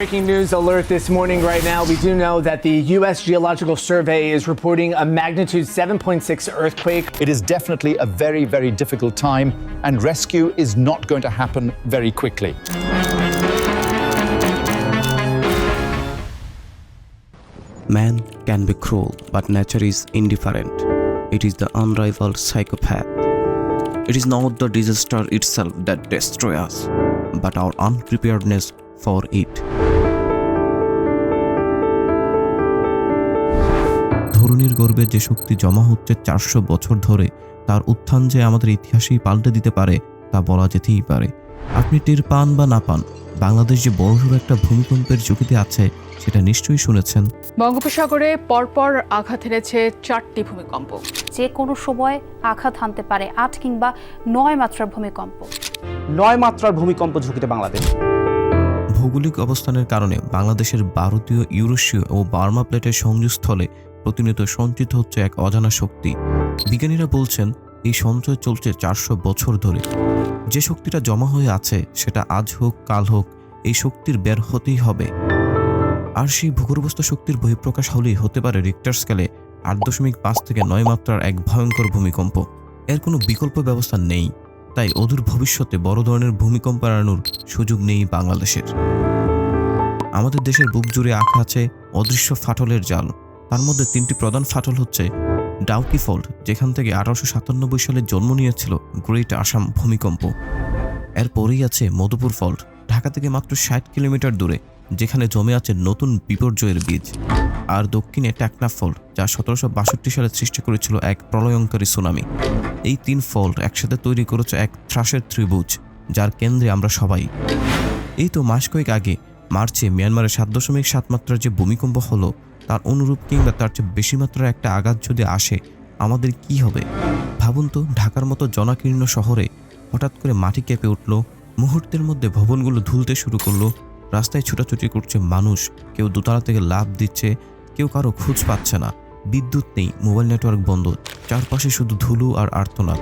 Breaking news alert this morning right now. We do know that the U.S. Geological Survey is reporting a magnitude 7.6 earthquake. It is definitely a very, very difficult time, and rescue is not going to happen very quickly. Man can be cruel, but nature is indifferent. It is the unrivaled psychopath. It is not the disaster itself that destroys us, but our unpreparedness for it. ধরনীর গর্বে যে শক্তি জমা হচ্ছে চারশো বছর ধরে তার উত্থান যে আমাদের ইতিহাসেই পাল্টে দিতে পারে তা বলা যেতেই পারে। আপনি টের পান বা না পান বাংলাদেশ যে বড়সড় একটা ভূমিকম্পের ঝুঁকিতে আছে সেটা নিশ্চয়ই শুনেছেন। বঙ্গোপসাগরে পরপর আঘাত হেরেছে চারটি ভূমিকম্প। যে কোনো সময় আঘাত হানতে পারে আট কিংবা নয় মাত্রার ভূমিকম্প। নয় মাত্রার ভূমিকম্প ঝুঁকিতে বাংলাদেশ। ভৌগোলিক অবস্থানের কারণে বাংলাদেশের ভারতীয় ইউরোশীয় ও বার্মা প্লেটের সংযোগস্থলে প্রতিনিয়ত সঞ্চিত হচ্ছে এক অজানা শক্তি। বিজ্ঞানীরা বলছেন, এই সঞ্চয় চলছে চারশো বছর ধরে। যে শক্তিটা জমা হয়ে আছে, সেটা আজ হোক, কাল হোক, এই শক্তির বের হতেই হবে। আর সেই ভূগর্ভস্থ শক্তির বহিঃপ্রকাশ হলেই হতে পারে রিক্টার স্কেলে আট দশমিক পাঁচ থেকে নয় মাত্রার এক ভয়ঙ্কর ভূমিকম্প। এর কোনো বিকল্প ব্যবস্থা নেই। তাই অদূর ভবিষ্যতে বড় ধরনের ভূমিকম্প এড়ানোর সুযোগ নেই বাংলাদেশের। আমাদের দেশের বুক জুড়ে আঁকা আছে অদৃশ্য ফাটলের জাল। তার মধ্যে তিনটি প্রধান ফাটল হচ্ছে ডাউকি ফল্ট, যেখান থেকে আঠারোশো সাতানব্বই সালে জন্ম নিয়েছিল গ্রেট আসাম ভূমিকম্প। এরপরেই আছে মধুপুর ফল্ট, ঢাকা থেকে মাত্র ষাট কিলোমিটার দূরে, যেখানে জমে আছে নতুন বিপর্যয়ের বীজ। আর দক্ষিণে ট্যাকনা ফল্ট যা সতেরোশো বাষট্টি সালে সৃষ্টি করেছিল এক প্রলয়ঙ্কারী সুনামি। এই তিন ফল্ট একসাথে তৈরি করেছে এক ত্রাসের ত্রিভুজ, যার কেন্দ্রে আমরা সবাই। এই তো মাস কয়েক আগে, মার্চে মিয়ানমারের সাত দশমিক সাত মাত্রার যে ভূমিকম্প হলো, তার অনুরূপ কিংবা তার চেয়ে বেশি মাত্রার একটা আঘাত যদি আসে, আমাদের কি হবে? ভাবুন তো, ঢাকার মতো জনাকীর্ণ শহরে হঠাৎ করে মাটি কেঁপে উঠল, মুহূর্তের মধ্যে ভবনগুলো ধুলতে শুরু করল, রাস্তায় ছুটাছুটি করছে মানুষ, কেউ দোতলা থেকে লাভ দিচ্ছে কেউ কারও খোঁজ পাচ্ছে না। বিদ্যুৎ নেই, মোবাইল নেটওয়ার্ক বন্ধ। চারপাশে শুধু ধুলো আর আর্তনাদ।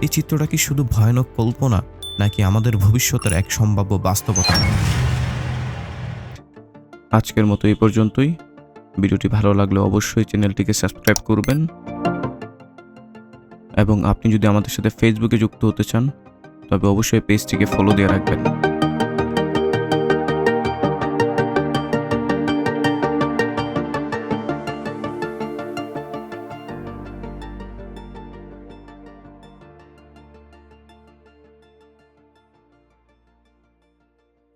এই চিত্রটা কি শুধু ভয়ানক কল্পনা, নাকি আমাদের ভবিষ্যতের এক সম্ভাব্য বাস্তবতা? আজকের মতো এই পর্যন্তই। ভিডিওটি ভালো লাগলে অবশ্যই চ্যানেলটিকে সাবস্ক্রাইব করবেন। এবং আপনি যদি আমাদের সাথে ফেসবুকে যুক্ত হতে চান, তবে অবশ্যই পেজটিকে ফলো দিয়ে রাখবেন।